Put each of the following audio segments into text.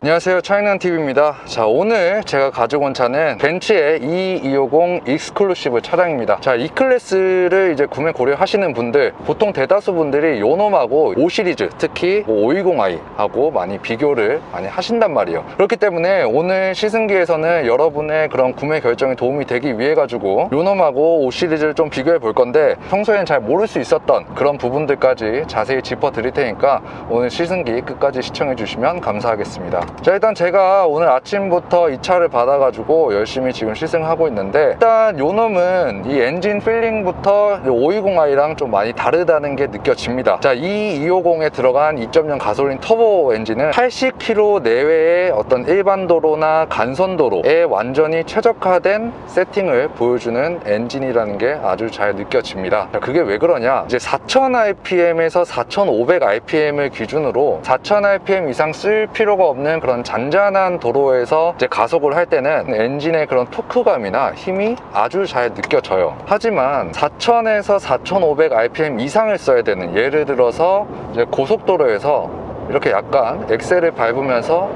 안녕하세요. 차이난TV입니다. 자 오늘 제가 가지고 온 차는 벤츠의 E250 익스클루시브 차량입니다. 자 E클래스를 이제 구매 고려하시는 분들 보통 대다수 분들이 요놈하고 5 시리즈 특히 520i하고 많이 비교를 많이 하신단 말이에요. 그렇기 때문에 오늘 시승기에서는 여러분의 그런 구매 결정에 도움이 되기 위해 가지고 요놈하고 5 시리즈를 좀 비교해 볼 건데 평소엔 잘 모를 수 있었던 그런 부분들까지 자세히 짚어 드릴 테니까 오늘 시승기 끝까지 시청해 주시면 감사하겠습니다 자 일단 제가 오늘 아침부터 이 차를 받아가지고 열심히 지금 시승하고 있는데 일단 요 놈은 이 엔진 필링부터 520i랑 좀 많이 다르다는 게 느껴집니다. 자 이 250에 들어간 2.0 가솔린 터보 엔진은 80km 내외의 어떤 일반 도로나 간선 도로에 완전히 최적화된 세팅을 보여주는 엔진이라는 게 아주 잘 느껴집니다. 자, 그게 왜 그러냐? 이제 4000rpm에서 4500rpm을 기준으로 4000rpm 이상 쓸 필요가 없는 그런 잔잔한 도로에서 이제 가속을 할 때는 엔진의 그런 토크감이나 힘이 아주 잘 느껴져요. 하지만 4000에서 4500 rpm 이상을 써야 되는 예를 들어서 이제 고속도로에서 이렇게 약간 엑셀을 밟으면서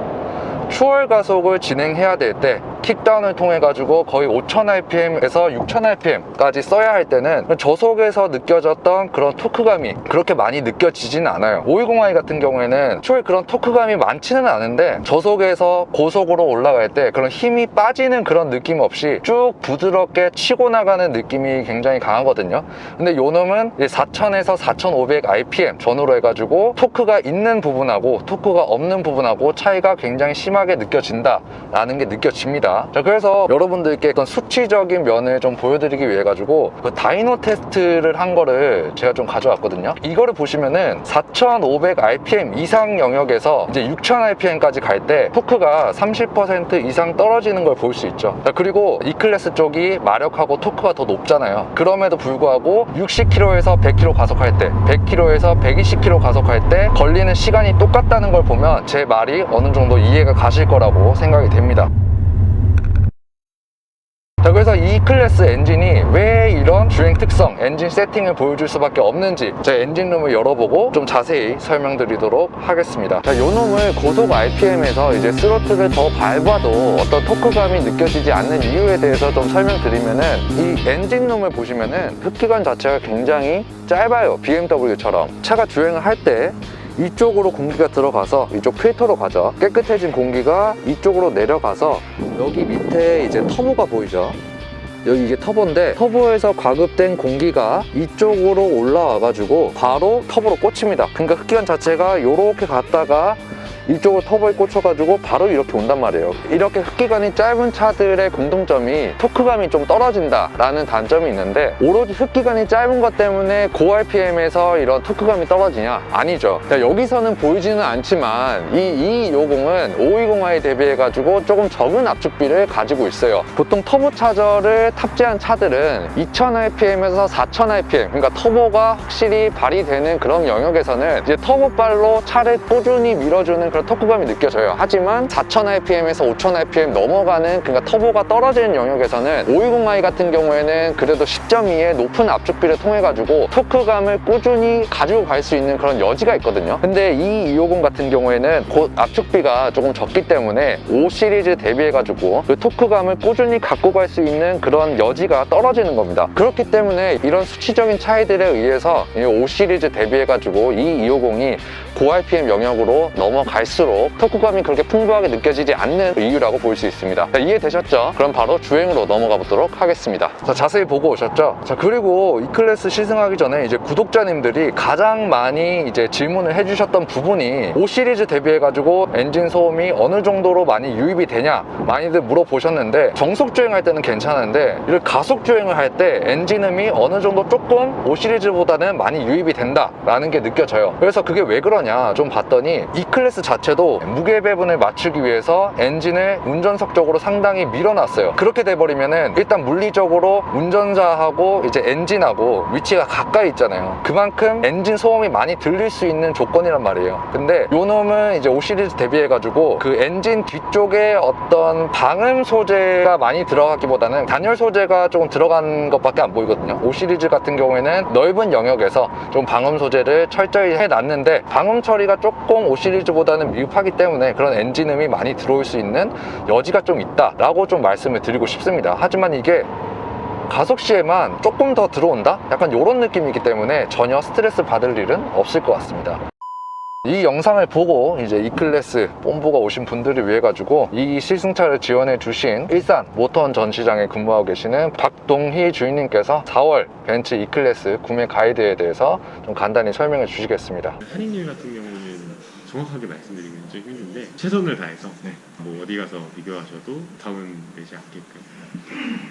추월 가속을 진행해야 될 때 킥다운을 통해 가지고 거의 5000rpm에서 6000rpm까지 써야 할 때는 저속에서 느껴졌던 그런 토크감이 그렇게 많이 느껴지지는 않아요. 520i 같은 경우에는 초에 그런 토크감이 많지는 않은데 저속에서 고속으로 올라갈 때 그런 힘이 빠지는 그런 느낌 없이 쭉 부드럽게 치고 나가는 느낌이 굉장히 강하거든요. 근데 요 놈은 4000에서 4500 rpm 전후로 해가지고 토크가 있는 부분하고 토크가 없는 부분하고 차이가 굉장히 심하게 느껴진다 라는 게 느껴집니다 자 그래서 여러분들께 어떤 수치적인 면을 좀 보여드리기 위해 가지고 그 다이노 테스트를 한 거를 제가 좀 가져왔거든요. 이거를 보시면은 4500 rpm 이상 영역에서 이제 6000 rpm까지 갈 때 토크가 30% 이상 떨어지는 걸 볼 수 있죠. 자, 그리고 E클래스 쪽이 마력하고 토크가 더 높잖아요. 그럼에도 불구하고 60km에서 100km 가속할 때 100km에서 120km 가속할 때 걸리는 시간이 똑같다는 걸 보면 제 말이 어느 정도 이해가 가실 거라고 생각이 됩니다 자 그래서 이 클래스 엔진이 왜 이런 주행 특성, 엔진 세팅을 보여줄 수밖에 없는지 제 엔진룸을 열어보고 좀 자세히 설명드리도록 하겠습니다. 자 요 놈을 고속 RPM에서 이제 스로틀을 더 밟아도 어떤 토크감이 느껴지지 않는 이유에 대해서 좀 설명드리면은 이 엔진룸을 보시면은 흡기관 자체가 굉장히 짧아요. BMW처럼. 차가 주행을 할때 이쪽으로 공기가 들어가서 이쪽 필터로 가죠. 깨끗해진 공기가 이쪽으로 내려가서 여기 밑에 이제 터보가 보이죠? 여기 이게 터보인데 터보에서 과급된 공기가 이쪽으로 올라와 가지고 바로 터보로 꽂힙니다. 그러니까 흡기관 자체가 이렇게 갔다가 이쪽으로 터보에 꽂혀가지고 바로 이렇게 온단 말이에요. 이렇게 흡기관이 짧은 차들의 공통점이 토크감이 좀 떨어진다라는 단점이 있는데 오로지 흡기관이 짧은 것 때문에 고 RPM에서 이런 토크감이 떨어지냐? 아니죠. 자, 여기서는 보이지는 않지만 이 250은 520i 대비해가지고 조금 적은 압축비를 가지고 있어요. 보통 터보 차저를 탑재한 차들은 2000rpm에서 4000rpm 그러니까 터보가 확실히 발휘되는 그런 영역에서는 이제 터보발로 차를 꾸준히 밀어주는 그런 토크감이 느껴져요. 하지만 4000rpm에서 5000rpm 넘어가는 그러니까 터보가 떨어지는 영역에서는 520i 같은 경우에는 그래도 10.2의 높은 압축비를 통해 가지고 토크감을 꾸준히 가지고 갈 수 있는 그런 여지가 있거든요. 근데 이 250 같은 경우에는 곧 압축비가 조금 적기 때문에 5 시리즈 대비해 가지고 그 토크감을 꾸준히 갖고 갈 수 있는 그런 여지가 떨어지는 겁니다. 그렇기 때문에 이런 수치적인 차이들에 의해서 이 5 시리즈 대비해 가지고 이 250이 고 RPM 영역으로 넘어갈 수록 토크감이 그렇게 풍부하게 느껴지지 않는 이유라고 볼 수 있습니다. 자, 이해되셨죠? 그럼 바로 주행으로 넘어가 보도록 하겠습니다. 자, 자세히 보고 오셨죠? 자, 그리고 이 클래스 시승하기 전에 이제 구독자님들이 가장 많이 이제 질문을 해주셨던 부분이 5 시리즈 대비해가지고 엔진 소음이 어느 정도로 많이 유입이 되냐 많이들 물어보셨는데 정속 주행할 때는 괜찮은데 이렇게 가속 주행을 할 때 엔진음이 어느 정도 조금 5 시리즈보다는 많이 유입이 된다라는 게 느껴져요. 그래서 그게 왜 그러냐 좀 봤더니 이 클래스 자체도 무게 배분을 맞추기 위해서 엔진을 운전석 쪽으로 상당히 밀어놨어요. 그렇게 돼버리면은 일단 물리적으로 운전자하고 이제 엔진하고 위치가 가까이 있잖아요. 그만큼 엔진 소음이 많이 들릴 수 있는 조건이란 말이에요. 근데 요 놈은 이제 5 시리즈 대비해 가지고 그 엔진 뒤쪽에 어떤 방음 소재가 많이 들어갔기보다는 단열 소재가 조금 들어간 것밖에 안 보이거든요. 5 시리즈 같은 경우에는 넓은 영역에서 좀 방음 소재를 철저히 해놨는데 방음 처리가 조금 5 시리즈보다는 엔진보다는 미흡하기 때문에 그런 엔진음이 많이 들어올 수 있는 여지가 좀 있다라고 좀 말씀을 드리고 싶습니다. 하지만 이게 가속 시에만 조금 더 들어온다? 약간 이런 느낌이기 때문에 전혀 스트레스 받을 일은 없을 것 같습니다. 이 영상을 보고 이제 E클래스 뽐보가 오신 분들을 위해 가지고 이 시승차를 지원해 주신 일산 모터원 전시장에 근무하고 계시는 박동희 주인님께서 4월 벤츠 E클래스 구매 가이드에 대해서 좀 간단히 설명해 주시겠습니다. 할인율 같은 경우는 정확하게 말씀드리기는 좀 힘든데 최선을 다해서 뭐 어디 가서 비교하셔도 다운 되지 않게끔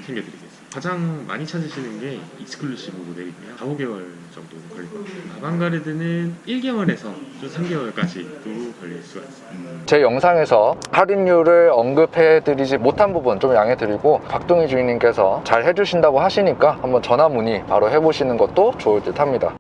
챙겨드리겠습니다. 가장 많이 찾으시는 게 익스클루시브 모델이고요. 4, 5개월 정도 걸릴 것 같아요. 아방가르드는 1개월에서 좀 3개월까지도 걸릴 수가 있어요. 제 영상에서 할인율을 언급해 드리지 못한 부분 좀 양해 드리고 박동희 주인님께서 잘 해주신다고 하시니까 한번 전화 문의 바로 해보시는 것도 좋을 듯 합니다.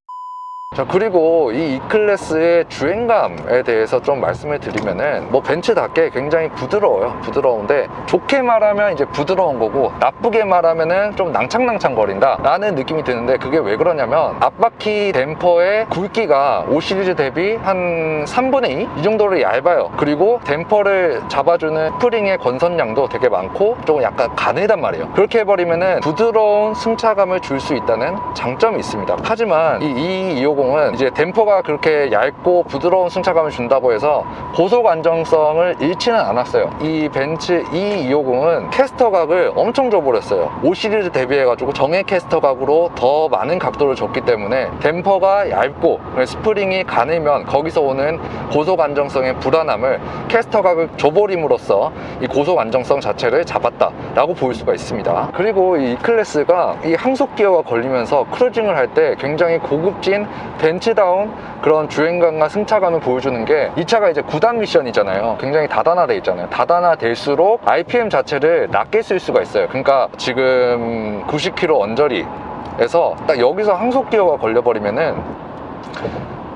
자 그리고 이 E클래스의 주행감에 대해서 좀 말씀을 드리면은 뭐 벤츠답게 굉장히 부드러워요. 부드러운데 좋게 말하면 이제 부드러운 거고 나쁘게 말하면은 좀 낭창낭창 거린다 라는 느낌이 드는데 그게 왜 그러냐면 앞바퀴 댐퍼의 굵기가 5 시리즈 대비 한 3분의 2? 이 정도로 얇아요. 그리고 댐퍼를 잡아주는 스프링의 건선량도 되게 많고 조금 약간 가늘단 말이에요. 그렇게 해버리면은 부드러운 승차감을 줄 수 있다는 장점이 있습니다. 하지만 이 250은 이제 댐퍼가 그렇게 얇고 부드러운 승차감을 준다고 해서 고속 안정성을 잃지는 않았어요. 이 벤츠 E250은 캐스터 각을 엄청 줘버렸어요. 5 시리즈 대비해가지고 정해 캐스터 각으로 더 많은 각도를 줬기 때문에 댐퍼가 얇고 스프링이 가늘면 거기서 오는 고속 안정성의 불안함을 캐스터 각을 줘버림으로써 이 고속 안정성 자체를 잡았다 라고 볼 수가 있습니다. 그리고 이 E클래스가 이 항속 기어가 걸리면서 크루징을 할 때 굉장히 고급진 벤츠다운 그런 주행감과 승차감을 보여주는 게 이 차가 이제 9단 미션이잖아요. 굉장히 다단화돼 있잖아요. 다단화될수록 RPM 자체를 낮게 쓸 수가 있어요. 그러니까 지금 90km 언저리 에서 딱 여기서 항속 기어가 걸려버리면은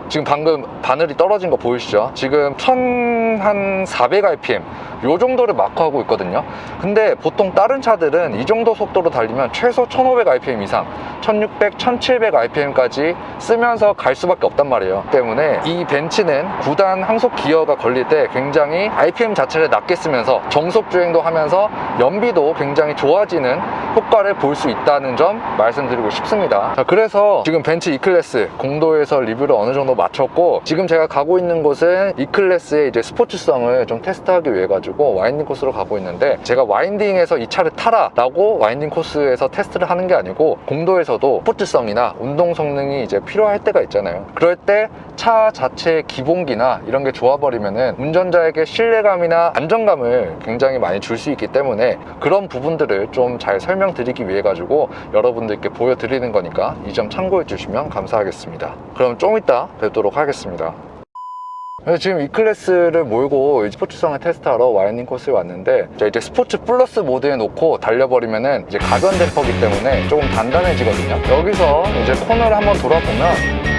지금 방금 바늘이 떨어진 거 보이시죠? 지금 1400 rpm 요 정도를 마크하고 있거든요. 근데 보통 다른 차들은 이 정도 속도로 달리면 최소 1500 rpm 이상 1600, 1700 rpm까지 쓰면서 갈 수밖에 없단 말이에요. 때문에 이 벤츠는 9단 항속 기어가 걸릴 때 굉장히 rpm 자체를 낮게 쓰면서 정속 주행도 하면서 연비도 굉장히 좋아지는 효과를 볼 수 있다는 점 말씀드리고 싶습니다. 자, 그래서 지금 벤츠 E클래스 공도에서 리뷰를 어느 정도 마쳤고 지금 제가 가고 있는 곳은 E클래스의 이제 스포츠성을 좀 테스트하기 위해 가지고 와인딩 코스로 가고 있는데 제가 와인딩에서 이 차를 타라 라고 와인딩 코스에서 테스트를 하는 게 아니고 공도에서도 스포츠성이나 운동 성능이 이제 필요할 때가 있잖아요. 그럴 때 차 자체의 기본기나 이런 게 좋아버리면은 운전자에게 신뢰감이나 안정감을 굉장히 많이 줄 수 있기 때문에 그런 부분들을 좀 잘 설명드리기 위해 가지고 여러분들께 보여드리는 거니까 이 점 참고해 주시면 감사하겠습니다. 그럼 좀 이따 뵙도록 하겠습니다 지금 E클래스를 몰고 스포츠성을 테스트하러 와이닝 코스에 왔는데 자, 이제 스포츠 플러스 모드에 놓고 달려버리면은 이제 가변 댐퍼기 때문에 조금 단단해지거든요. 여기서 이제 코너를 한번 돌아보면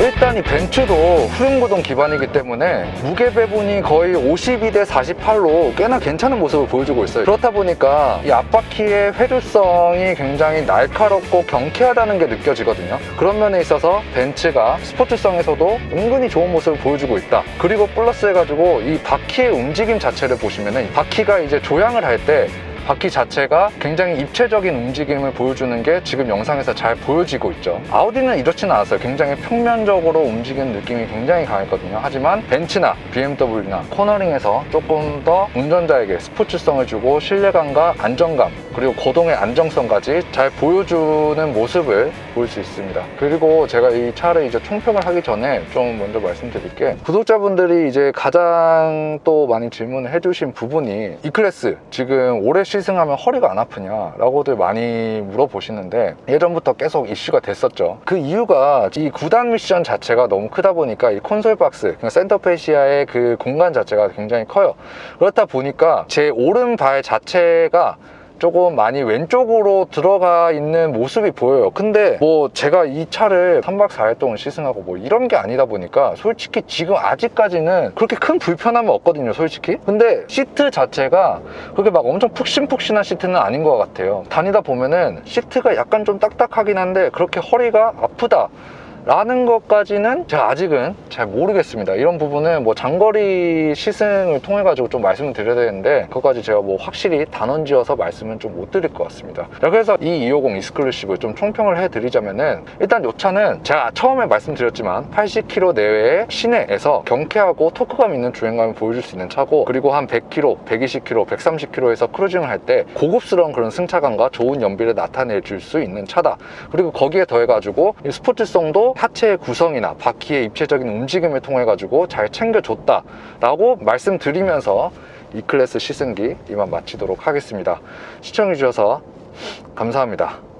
일단 이 벤츠도 후륜구동 기반이기 때문에 무게 배분이 거의 52대 48로 꽤나 괜찮은 모습을 보여주고 있어요. 그렇다 보니까 이 앞바퀴의 회류성이 굉장히 날카롭고 경쾌하다는 게 느껴지거든요. 그런 면에 있어서 벤츠가 스포츠성에서도 은근히 좋은 모습을 보여주고 있다. 그리고 플러스 해가지고 이 바퀴의 움직임 자체를 보시면은 바퀴가 이제 조향을 할때 바퀴 자체가 굉장히 입체적인 움직임을 보여주는 게 지금 영상에서 잘 보여지고 있죠. 아우디는 이렇지는 않았어요. 굉장히 평면적으로 움직이는 느낌이 굉장히 강했거든요. 하지만 벤츠나 BMW나 코너링에서 조금 더 운전자에게 스포츠성을 주고 신뢰감과 안정감 그리고 고동의 안정성까지 잘 보여주는 모습을 볼 수 있습니다. 그리고 제가 이 차를 이제 총평을 하기 전에 좀 먼저 말씀드릴게 구독자분들이 이제 가장 또 많이 질문을 해주신 부분이 E클래스 지금 올해 시승하면 허리가 안 아프냐 라고들 많이 물어보시는데 예전부터 계속 이슈가 됐었죠. 그 이유가 이 9단 미션 자체가 너무 크다 보니까 이 콘솔 박스 그러니까 센터페시아의 그 공간 자체가 굉장히 커요. 그렇다 보니까 제 오른발 자체가 조금 많이 왼쪽으로 들어가 있는 모습이 보여요. 근데 뭐 제가 이 차를 3박 4일 동안 시승하고 뭐 이런 게 아니다 보니까 솔직히 지금 아직까지는 그렇게 큰 불편함은 없거든요 솔직히. 근데 시트 자체가 그렇게 막 엄청 푹신푹신한 시트는 아닌 것 같아요. 다니다 보면은 시트가 약간 좀 딱딱하긴 한데 그렇게 허리가 아프다 라는 것까지는 제가 아직은 잘 모르겠습니다. 이런 부분은 뭐 장거리 시승을 통해 가지고 좀 말씀을 드려야 되는데 그것까지 제가 뭐 확실히 단언지어서 말씀은 좀 못 드릴 것 같습니다. 자, 그래서 이 250 익스클루시브 좀 총평을 해드리자면은 일단 이 차는 제가 처음에 말씀드렸지만 80km 내외의 시내에서 경쾌하고 토크감 있는 주행감을 보여줄 수 있는 차고 그리고 한 100km, 120km, 130km에서 크루징을 할 때 고급스러운 그런 승차감과 좋은 연비를 나타내 줄 수 있는 차다. 그리고 거기에 더해가지고 이 스포츠성도 하체의 구성이나 바퀴의 입체적인 움직임을 통해 가지고 잘 챙겨줬다 라고 말씀드리면서 이 클래스 시승기 이만 마치도록 하겠습니다. 시청해주셔서 감사합니다.